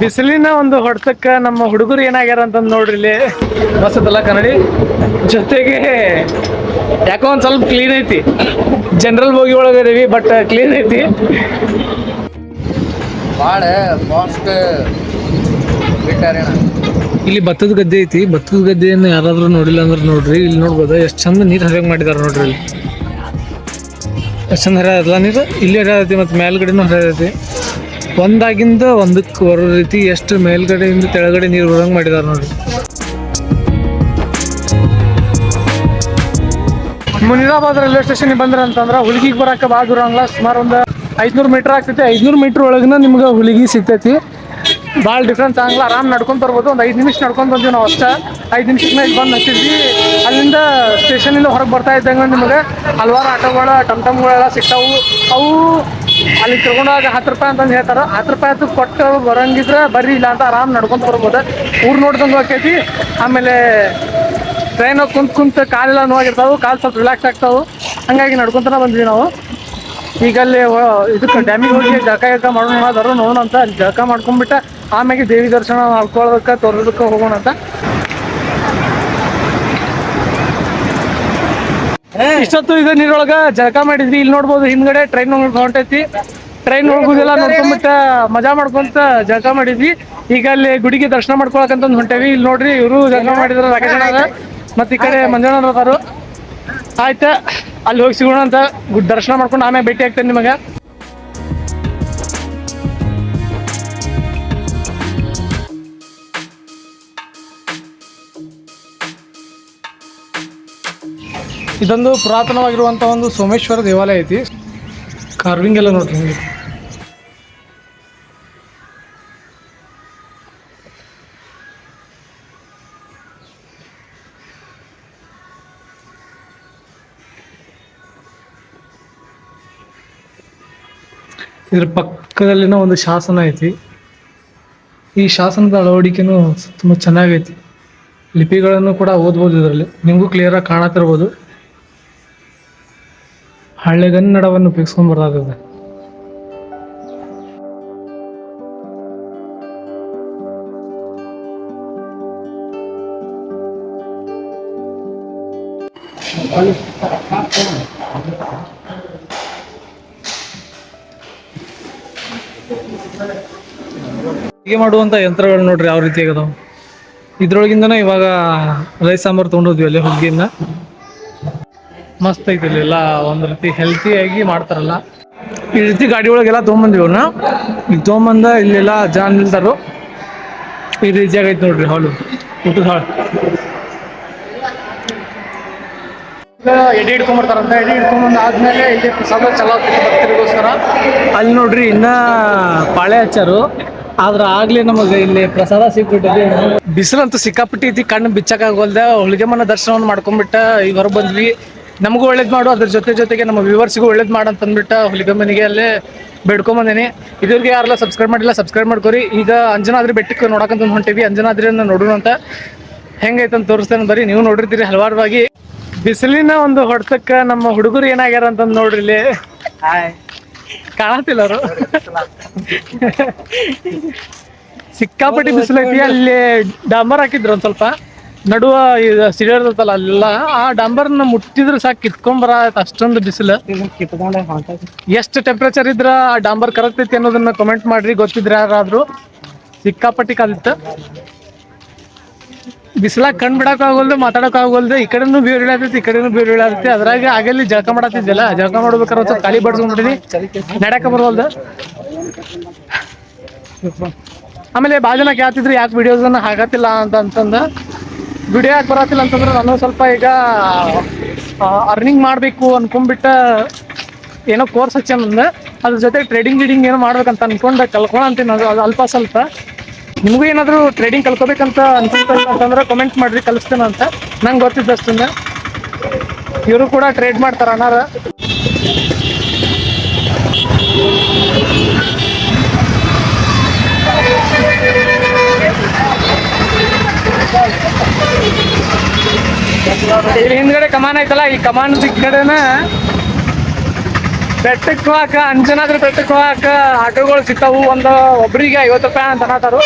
ಬಿಸಿಲಿನ ಒಂದು ಹೊಡೆತಕ್ಕ ನಮ್ಮ ಹುಡುಗರು ಏನಾಗ್ಯಾರ ಅಂತ ನೋಡ್ರಿ ಇಲ್ಲಿ. ಬಸದಲ್ಲ ಕನ್ನಡಿ. ಜೊತೆಗೆ ಯಾಕೋ ಒಂದು ಸ್ವಲ್ಪ ಕ್ಲೀನ್ ಐತಿ. ಜನರಲ್ ಬೋಗಿ ಒಳಗೆ ಇದೀವಿ ಬಟ್ ಕ್ಲೀನ್ ಐತಿ. ಭಾಳ ಫಾಸ್ಟ್ ಇಲ್ಲಿ ಭತ್ತದ ಗದ್ದೆ ಐತಿ. ಭತ್ತದ ಗದ್ದೆಯನ್ನು ಯಾರಾದರೂ ನೋಡಿಲ್ಲ ಅಂದ್ರೆ ನೋಡ್ರಿ. ಇಲ್ಲಿ ನೋಡ್ಬೋದು ಎಷ್ಟು ಚಂದ ನೀರು ಹರಿಯಾಗಿ ಮಾಡಿದಾರೆ ನೋಡ್ರಿ ಇಲ್ಲಿ. ಎಷ್ಟು ಚಂದ ಹರಿಯಲ್ಲ ನೀರು? ಇಲ್ಲಿ ಹರಿಯತಿ ಮತ್ತು ಮೇಲ್ಗಡೆನೂ ಹರಿಯತೈತಿ ಒಂದಾಗಿಂದ ಒಂದಕ್ಕೆ ಬರೋ ರೀತಿ ಎಷ್ಟು ಮೇಲ್ಗಡೆಯಿಂದ ಕೆಳಗಡೆ ನೀರು ಬರೋಂಗೆ ಮಾಡಿದಾರೆ ನೋಡಿ ಮುನಿರಾಬಾದ್ ರೈಲ್ವೆ ಸ್ಟೇಷನ್ ಬಂದ್ರೆ ಅಂತಂದ್ರೆ ಹುಲಿಗಿಗೆ ಬರಕ್ಕೆ ಭಾಳ ದೂರ ಸುಮಾರು ಒಂದು ಐದ್ನೂರು ಮೀಟರ್ ಆಗ್ತೈತಿ. ಐದ್ನೂರು ಮೀಟರ್ ಒಳಗಿನ ನಿಮ್ಗೆ ಹುಲಿಗಿ ಸಿಗ್ತೈತಿ. ಭಾಳ ಡಿಫ್ರೆನ್ಸ್ ಆಗಲ್ಲ ಆರಾಮ್ ನಡ್ಕೊಂಡ್ ಬರ್ಬೋದು. ಒಂದು ಐದು ನಿಮಿಷ ನಡ್ಕೊಂಡ್ ಬಂದ್ವಿ ನಾವು ಅಷ್ಟೇ. ಐದು ನಿಮಿಷಕ್ಕೆ ಮೇಲೆ ಬಂದು ಹಚ್ಚಿದ್ವಿ. ಅಲ್ಲಿಂದ ಸ್ಟೇಷನಿಂದ ಹೊರಗೆ ಬರ್ತಾ ಇದ್ದಂಗೆ ನಿಮಗೆ ಹಲವಾರು ಆಟೋಗಳ, ಟಮ್ ಟಮ್ಗಳೆಲ್ಲ ಸಿಗ್ತಾವು. ಅವು ಅಲ್ಲಿ ತಗೊಂಡಾಗ ಹತ್ತು ರೂಪಾಯಿ ಅಂತಂದು ಹೇಳ್ತಾರೆ. ಹತ್ತು ರೂಪಾಯಿ ಅದು ಕೊಟ್ಟು ಬರೋಂಗಿದ್ರೆ ಬರ್ರಿ, ಇಲ್ಲ ಅಂತ ಆರಾಮ್ ನಡ್ಕೊಂತ ಬರ್ಬೋದು. ಊರು ನೋಡ್ದಂಗೆ ಹೋಗ್ತೈತಿ. ಆಮೇಲೆ ಟ್ರೈನ್ ಕುಂತ್ ಕುಂತ ಕಾಲೆಲ್ಲ ನೋವಾಗಿರ್ತಾವೆ. ಕಾಲು ಸ್ವಲ್ಪ ರಿಲ್ಯಾಕ್ಸ್ ಆಗ್ತಾವೆ. ಹಂಗಾಗಿ ನಡ್ಕೊಂತನ ಬಂದ್ವಿ ನಾವು. ಈಗ ಅಲ್ಲಿ ಇದಕ್ಕೆ ಡ್ಯಾಮಿಗೆ ಹೋಗಿ ಜಳಕ ಗಿಳಕ ಮಾಡೋಣ, ಅದಾರು ನೋಡೋಣ ಅಂತ. ಅಲ್ಲಿ ಜಳಕ ಮಾಡ್ಕೊಂಡ್ಬಿಟ್ಟ ಆಮೇಲೆ ದೇವಿ ದರ್ಶನ ಮಾಡ್ಕೊಳ್ಳೋದಕ್ಕೆ ತೋರೋದಕ್ಕೆ ಹೋಗೋಣ ಅಂತ. ಇಷ್ಟೊತ್ತು ಇದು ನೀರೊಳಗ ಜಳಕ ಮಾಡಿದ್ವಿ ಇಲ್ಲಿ ನೋಡ್ಬೋದು ಹಿಂದ್ಗಡೆ ಟ್ರೈನ್ ಹೊಂಟೈತಿ ಟ್ರೈನ್ ಹೋಗುದಿಲ್ಲ ನೋಡ್ಕೊಂಡ್ಬಿಟ್ಟ ಮಜಾ ಮಾಡ್ಕೊಂತ ಜಳಕ ಮಾಡಿದ್ವಿ. ಈಗ ಅಲ್ಲಿ ಗುಡಿಗೆ ದರ್ಶನ ಮಾಡ್ಕೊಳಕಂತ ಹೊಂಟೇವಿ. ಇಲ್ಲಿ ನೋಡ್ರಿ ಇವರು ಜಳಕ ಮಾಡಿದ್ರ ರಾಕೇಶ್ ಮತ್ತ ಈ ಕಡೆ ಮಂಜಣ್ಣ ಅದಾರು ಆಯ್ತಾ ಅಲ್ಲಿ ಹೋಗಿ ಸಿಗೋಣ ಅಂತ ಗುಡ್ ದರ್ಶನ ಮಾಡ್ಕೊಂಡು ಆಮೇಲೆ ಭೇಟಿ ಆಗ್ತೇನೆ ನಿಮಗೆ. ಇದೊಂದು ಪುರಾತನವಾಗಿರುವಂಥ ಒಂದು ಸೋಮೇಶ್ವರ ದೇವಾಲಯ ಐತಿ. ಕಾರ್ವಿಂಗ್ ಎಲ್ಲ ನೋಡ್ರಿ ಹಿಂಗೆ. ಇದ್ರ ಪಕ್ಕದಲ್ಲಿನ ಒಂದು ಶಾಸನ ಐತಿ. ಈ ಶಾಸನದ ಅಳವಡಿಕೆನೂ ತುಂಬ ಚೆನ್ನಾಗೈತಿ. ಲಿಪಿಗಳನ್ನು ಕೂಡ ಓದ್ಬೋದು ಇದರಲ್ಲಿ. ನಿಮಗೂ ಕ್ಲಿಯರಾಗಿ ಕಾಣತಿರ್ಬೋದು ಹಳೆಗನ್ನಡವನ್ನು ಉಪಯೋಗಿಸ್ಕೊಂಡು ಬರೋದಿದೆ ಹೀಗೆ ಮಾಡುವಂತ ಯಂತ್ರಗಳು ನೋಡ್ರಿ ಯಾವ ರೀತಿ ಆಗದಾವ ಇದ್ರೊಳಗಿಂದನೇ ಇವಾಗ ರೈಸ್ ಸಾಂಬಾರ್ ತೊಗೊಂಡೋದ್ವಿ ಅಲ್ಲಿ ಹುಗ್ಗಿನ ಮಸ್ತ್ ಐತಿ ಇಲ್ಲೆಲ್ಲ ಒಂದು ರೀತಿ ಆಗಿ ಮಾಡ್ತಾರಲ್ಲ. ಈ ರೀತಿ ಗಾಡಿ ಒಳಗೆಲ್ಲ ತೊಗೊಂಬಂದ್ವಿ ಅವ್ರನ್ನ ಈಗ ತೊಗೊಂಬಂದ ಇಲ್ಲೆಲ್ಲ ಜನ ನಿಲ್ತಾರು. ಈ ರೀತಿಯಾಗಿ ಐತಿ ನೋಡ್ರಿ ಹಾಲು ಊಟದ ಹಾಳು ಎಡಿ ಹಿಡ್ಕೊಂಬರ್ತಾರಂತ ಎಡಿ ಹಿಡ್ಕೊಂಬಂದು ಆದ್ಮೇಲೆ ಇಲ್ಲಿ ಪ್ರಸಾದ ಚಲೋ ಭಕ್ತರಿಗೋಸ್ಕರ. ಅಲ್ಲಿ ನೋಡ್ರಿ ಇನ್ನ ಪಾಳೆ ಹಚ್ಚಾರು. ಆದ್ರ ಆಗ್ಲಿ ನಮಗೆ ಇಲ್ಲಿ ಪ್ರಸಾದ ಸಿಕ್ಬಿಟ್ಟಿದೆ. ಬಿಸಿಲಂತೂ ಸಿಕ್ಕಾಪಟ್ಟಿ ಐತಿ ಕಣ್ಣು ಬಿಚ್ಚಕ್ಕಾಗೋಲ್ದ ಹೋಳಿಗೆ ಮನ ದರ್ಶನವನ್ನು ಮಾಡ್ಕೊಂಡ್ಬಿಟ್ಟ ಈಗ ಹೊರ ಬಂದ್ವಿ. ನಮಗೂ ಒಳ್ಳೇದು ಮಾಡು ಅದ್ರ ಜೊತೆ ಜೊತೆಗೆ ನಮ್ಮ ವ್ಯೂವರ್ಸ್ಗೂ ಒಳ್ಳೇದು ಮಾಡು ಅಂತ ಅಂದ್ಬಿಟ್ಟು ಹುಲಿಗಮ್ಮನಿಗೆ ಮನೆಗೆ ಅಲ್ಲೇ ಬೇಡ್ಕೊಂಬಂದೇನೆ. ಇದ್ರಿಗೆ ಯಾರೆಲ್ಲ ಸಬ್ಸ್ಕ್ರೈಬ್ ಮಾಡಿಲ್ಲ ಸಬ್ಸ್ಕ್ರೈಬ್ ಮಾಡ್ಕೊರಿ. ಈಗ ಅಂಜನಾದ್ರಿ ಬೆಟ್ಟಕ್ಕೆ ನೋಡಕಂತ ಹೊಂಟಿವಿ. ಅಂಜನಾದ್ರಿಯನ್ನು ನೋಡೋಣ ಅಂತ ಹೆಂಗೈತೆ ಅಂತ ತೋರಿಸ್ತೇನೆ. ಬರೀ ನೀವು ನೋಡಿರ್ತೀರಿ ಹಲವಾರವಾಗಿ. ಬಿಸಿಲಿನ ಒಂದು ಹೊಡೆತಕ್ಕೆ ನಮ್ಮ ಹುಡುಗರು ಏನಾಗ್ಯಾರ ಅಂತ ನೋಡ್ರಿ ಇಲ್ಲಿ. ಕಾಣತಿಲ್ಲ ಅವರು. ಸಿಕ್ಕಾಪಟ್ಟಿ ಬಿಸಿಲೈತಿ. ಅಲ್ಲಿ ಡಾಂಬರ್ ಹಾಕಿದ್ರು ಒಂದ್ ಸ್ವಲ್ಪ. ನಡುವ ಸಿಡಿಯರ್ತಲ್ಲ ಅಲ್ಲ ಆ ಡಾಂಬರ್ನ ಮುಟ್ಟಿದ್ರೆ ಸಾಕು ಕಿತ್ಕೊಂಬರ ಅಷ್ಟೊಂದು ಬಿಸಿಲು. ಎಷ್ಟು ಟೆಂಪ್ರೇಚರ್ ಇದ್ರ ಆ ಡಾಂಬರ್ ಕರೆಕ್ಟ್ ಐತಿ ಅನ್ನೋದನ್ನ ಕಮೆಂಟ್ ಮಾಡ್ರಿ ಗೊತ್ತಿದ್ರೆ ಯಾರಾದ್ರೂ. ಸಿಕ್ಕಾಪಟ್ಟಿ ಕಲಿತ. ಬಿಸಿಲಾಗ ಕಣ್ ಬಿಡಕ್ ಆಗೋಲ್ದು ಮಾತಾಡಕ್ ಆಗೋಲ್ದು ಈ ಕಡೆನೂ ಬೀರ್ ಇಳಿಯತಿ ಈ ಕಡೆನೂ ಬೀರ್ ಇಳಿಯತಿ ಅದ್ರಾಗ ಆಗಲ್ಲಿ ಜಳಕ ಮಾಡತ್ತಿದ್ದಿಲ್ಲ ಜಳಕ ಮಾಡ್ಬೇಕಾದ್ರೆ ಸ್ವಲ್ಪ ಖಾಲಿ ಬಡ್ಸ್ಕೊಂಡ್ಬಿಟ್ಟಿನಿ ನಡ್ಯಾಕ ಬರೋಲ್ದು ಆಮೇಲೆ ಭಾಳ ಜನ ಕೇಳ್ತಿದ್ರು ಯಾಕೆ ವಿಡಿಯೋಸನ್ನ ಹಾಕತ್ತಿಲ್ಲ ಅಂತ ಅಂತಂದ. ವಿಡಿಯೋ ಯಾಕೆ ಬರತ್ತಿಲ್ಲ ಅಂತಂದ್ರೆ ನಾನು ಸ್ವಲ್ಪ ಈಗ ಅರ್ನಿಂಗ್ ಮಾಡಬೇಕು ಅನ್ಕೊಂಡ್ಬಿಟ್ಟ ಏನೋ ಕೋರ್ಸ್ ಹಚ್ಚ ನಂದು. ಅದ್ರ ಜೊತೆ ಟ್ರೇಡಿಂಗ್ ಗೀಡಿಂಗ್ ಏನೋ ಮಾಡ್ಬೇಕಂತ ಅನ್ಕೊಂಡು, ಕಲ್ಕೊಳ ಅಂತೀನಿ ಅದು ಅದು ಅಲ್ಪ ಸ್ವಲ್ಪ. ನಿಮಗೂ ಏನಾದರೂ ಟ್ರೇಡಿಂಗ್ ಕಲ್ಕೋಬೇಕಂತ ಅನ್ಕೊಂತ ಅಂತಂದ್ರೆ ಕಮೆಂಟ್ ಮಾಡಿರಿ, ಕಲಿಸ್ತೇನೆ ಅಂತ. ನಂಗೆ ಗೊತ್ತಿದ್ದಷ್ಟನ್ನ ಇವರು ಕೂಡ ಟ್ರೇಡ್ ಮಾಡ್ತಾರೆ ಅಣ್ಣಾರ ಹಿಂದ್ಗಡೆ ಕಮಾನ್ ಐತಲ್ಲ, ಈ ಕಮಾನ್ ಈ ಕಡೆನ ಬೆಟ್ಟಕ್ಕೆ ಹೋಗಾಕ, ಅಂಜನಾದ್ರೂ ಬೆಟ್ಟಕ್ಕೆ ಹೋಗಾಕ ಆಟೋಗಳು ಸಿಗ್ತಾವು. ಒಂದು ಒಬ್ಬರಿಗೆ ಐವತ್ತು ರೂಪಾಯಿ ಅಂತ ಅನ್ನತಾರು.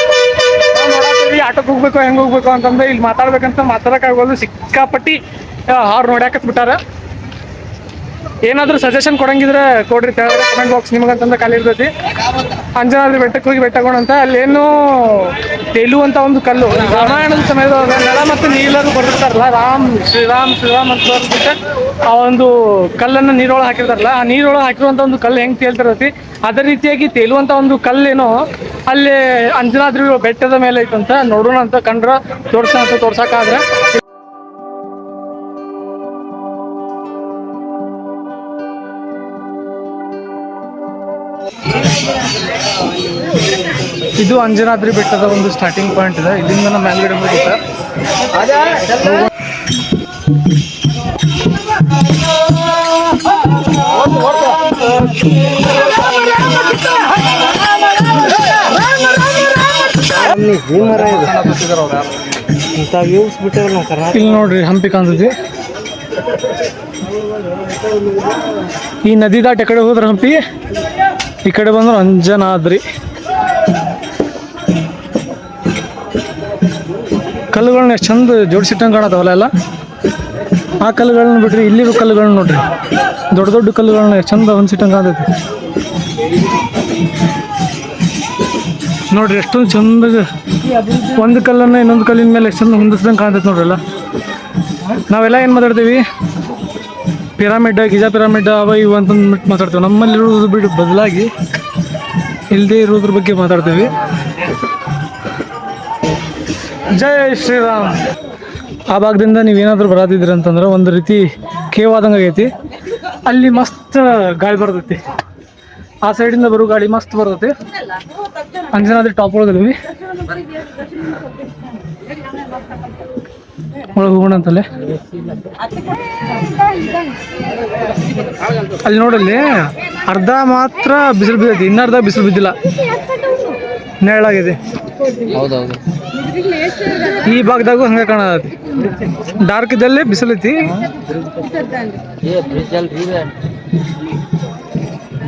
ಈ ಆಟೋಕ್ಕೆ ಹೋಗ್ಬೇಕು, ಹೆಂಗೆ ಹೋಗ್ಬೇಕು ಅಂತಂದ್ರೆ ಇಲ್ಲಿ ಮಾತಾಡ್ಬೇಕಂತ ಮಾತಾಡೋಕ್ಕಾಗೋದು ಸಿಕ್ಕಾಪಟ್ಟಿ ಅವ್ರು ನೋಡ್ಯಾಕತ್ ಬಿಟ್ಟಾರ ಏನಾದರೂ ಸಜೆಷನ್ ಕೊಡಂಗಿದ್ರೆ ಕೊಡ್ರಿ ಕೆಳಗಡೆ ಕಮೆಂಟ್ ಬಾಕ್ಸ್ ನಿಮಗಂತಂದ್ರೆ ಖಾಲಿ ಇರ್ತೈತಿ. ಅಂಜನಾದ್ರಿ ಬೆಟ್ಟಕ್ಕೆ ಹೋಗಿ ಬೆಟ್ಟ ಅಂತ ಅಲ್ಲೇನು ತೆಲು ಅಂತ ಒಂದು ಕಲ್ಲು. ರಾಮಾಯಣದ ಸಮಯದ ನೆಲ ಮತ್ತು ನೀಲರು ಬರ್ದಿರ್ತಾರಲ್ಲ, ರಾಮ್, ಶ್ರೀರಾಮ್ ಶ್ರೀರಾಮ್ ಅಂತ ಬರ್ಬಿಟ್ಟು ಆ ಒಂದು ಕಲ್ಲನ್ನು ನೀರೊಳಗೆ ಹಾಕಿರ್ತಾರಲ್ಲ, ಆ ನೀರೊಳಗೆ ಹಾಕಿರುವಂಥ ಒಂದು ಕಲ್ಲು ಹೆಂಗೆ ತೇಲ್ತಿರತಿ ಅದೇ ರೀತಿಯಾಗಿ ತೇಲುವಂಥ ಒಂದು ಕಲ್ಲೇನೋ ಅಲ್ಲಿ ಅಂಜನಾದ್ರಿ ಬೆಟ್ಟದ ಮೇಲೆ ಐತಂತ ನೋಡೋಣ ಅಂತ ಕಂಡ್ರ ತೋರ್ಸ ಅಂತ ತೋರ್ಸಕ್ಕಾದ್ರೆ. ಇದು ಅಂಜನಾದ್ರಿ ಬೆಟ್ಟದ ಒಂದು ಸ್ಟಾರ್ಟಿಂಗ್ ಪಾಯಿಂಟ್ ಇದೆ. ಇದರಿಂದ ನಮ್ಮ ಮೇಲ್ಗಡೆ ಹೋಗುತ್ತೆ. ಇಲ್ಲಿ ನೋಡ್ರಿ ಹಂಪಿ ಕಾಣ್ತೈತಿ. ಈ ನದಿ ದಾಟ ಕಡೆ ಹೋದ್ರ ಹಂಪಿ? ಈ ಕಡೆ ಬಂದ್ರೆ ಅಂಜನಾದ್ರಿ ಕಲ್ಲುಗಳನ್ನ ಎಷ್ಟು ಚಂದ ಜೋಡಿಸಿಟ್ಟಂಗೆ ಕಾಣತ್ತವಲ್ಲ ಎಲ್ಲ. ಆ ಕಲ್ಲುಗಳನ್ನ ಬಿಟ್ರಿ ಇಲ್ಲಿರೋ ಕಲ್ಲುಗಳನ್ನ ನೋಡ್ರಿ. ದೊಡ್ಡ ದೊಡ್ಡ ಕಲ್ಲುಗಳನ್ನ ಎಷ್ಟು ಚಂದ ಹೊಂದಿಸಿಟ್ಟಂಗೆ ಕಾಣ್ತೈತಿ ನೋಡ್ರಿ, ಎಷ್ಟೊಂದು ಚಂದ ಒಂದು ಕಲ್ಲನ್ನು ಇನ್ನೊಂದು ಕಲ್ಲಿನ ಮೇಲೆ ಎಷ್ಟು ಚಂದ ಹೊಂದಿಸ್ದಂಗೆ ಕಾಣ್ತೈತೆ ನೋಡ್ರಿ ಎಲ್ಲ. ನಾವೆಲ್ಲ ಏನು ಮಾತಾಡ್ತೀವಿ? ಪಿರಾಮಿಡ್ ಗಿಜಾ ಪಿರಾಮಿಡ್ ಅವ ಇವು ಅಂತಂದು ನಮ್ಮಲ್ಲಿ ನಮ್ಮಲ್ಲಿರೋದು ಬಿಟ್ಟು ಬದಲಾಗಿ ಇಲ್ಲದೆ ಇರೋದ್ರ ಬಗ್ಗೆ ಮಾತಾಡ್ತೇವೆ. ಜೈ ಶ್ರೀರಾಮ್. ಆ ಭಾಗದಿಂದ ನೀವೇನಾದರೂ ಬರತ್ತಿದ್ರಿ ಅಂತಂದ್ರೆ ಒಂದು ರೀತಿ ಕೇವಾದಂಗೆ ಆಗೈತಿ. ಅಲ್ಲಿ ಮಸ್ತ್ ಗಾಳಿ ಬರ್ತೈತಿ. ಆ ಸೈಡಿಂದ ಬರೋ ಗಾಳಿ ಮಸ್ತ್ ಬರ್ತೈತಿ. ಅಂಜನಾದ್ರಿ ಟಾಪ್ ಒಳಗದ್ವಿ. ಒಳಗೆ ಹೋಗೋಣ ಅಂತಲ್ಲೇ ಅಲ್ಲಿ ನೋಡಲ್ಲಿ ಅರ್ಧ ಮಾತ್ರ ಬಿಸಿಲು ಬಿದ್ದೈತಿ ಇನ್ನರ್ಧ ಬಿಸಿಲು ಬಿದ್ದಿಲ್ಲ. ನೆರಳಾಗಿದೆ. ಹೌದೌದು. ಈ ಭಾಗದಾಗೂ ಹಂಗೆ ಕಾಣತಿ ಡಾರ್ಕ್ ಇದ್ದಲ್ಲಿ ಬಿಸಿಲೈತಿ.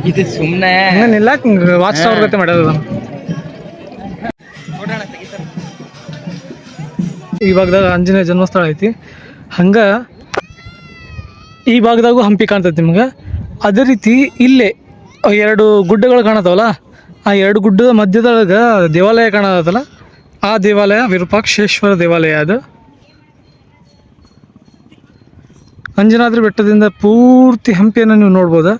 ಇದು. ಸುಮ್ಮನೆ ಏನಿಲ್ಲ ವಾಚ್ ಟವರ್ ಗತೆ ಈ ಭಾಗದಾಗ ಆಂಜನೇಯ ಜನ್ಮಸ್ಥಳ ಐತಿ. ಹಂಗ ಈ ಭಾಗದಾಗೂ ಹಂಪಿ ಕಾಣ್ತೈತಿ ನಿಮ್ಗೆ. ಅದೇ ರೀತಿ ಇಲ್ಲೇ ಎರಡು ಗುಡ್ಡಗಳು ಕಾಣತ್ತವಲ್ಲ ಆ ಎರಡು ಗುಡ್ಡದ ಮಧ್ಯದೊಳಗೆ ದೇವಾಲಯ ಕಾಣತ್ತಲ್ಲ ಆ ದೇವಾಲಯ ವಿರೂಪಾಕ್ಷೇಶ್ವರ ದೇವಾಲಯ ಅದು. ಅಂಜನಾದ್ರಿ ಬೆಟ್ಟದಿಂದ ಪೂರ್ತಿ ಹಂಪಿಯನ್ನು ನೀವು ನೋಡ್ಬೋದಾ?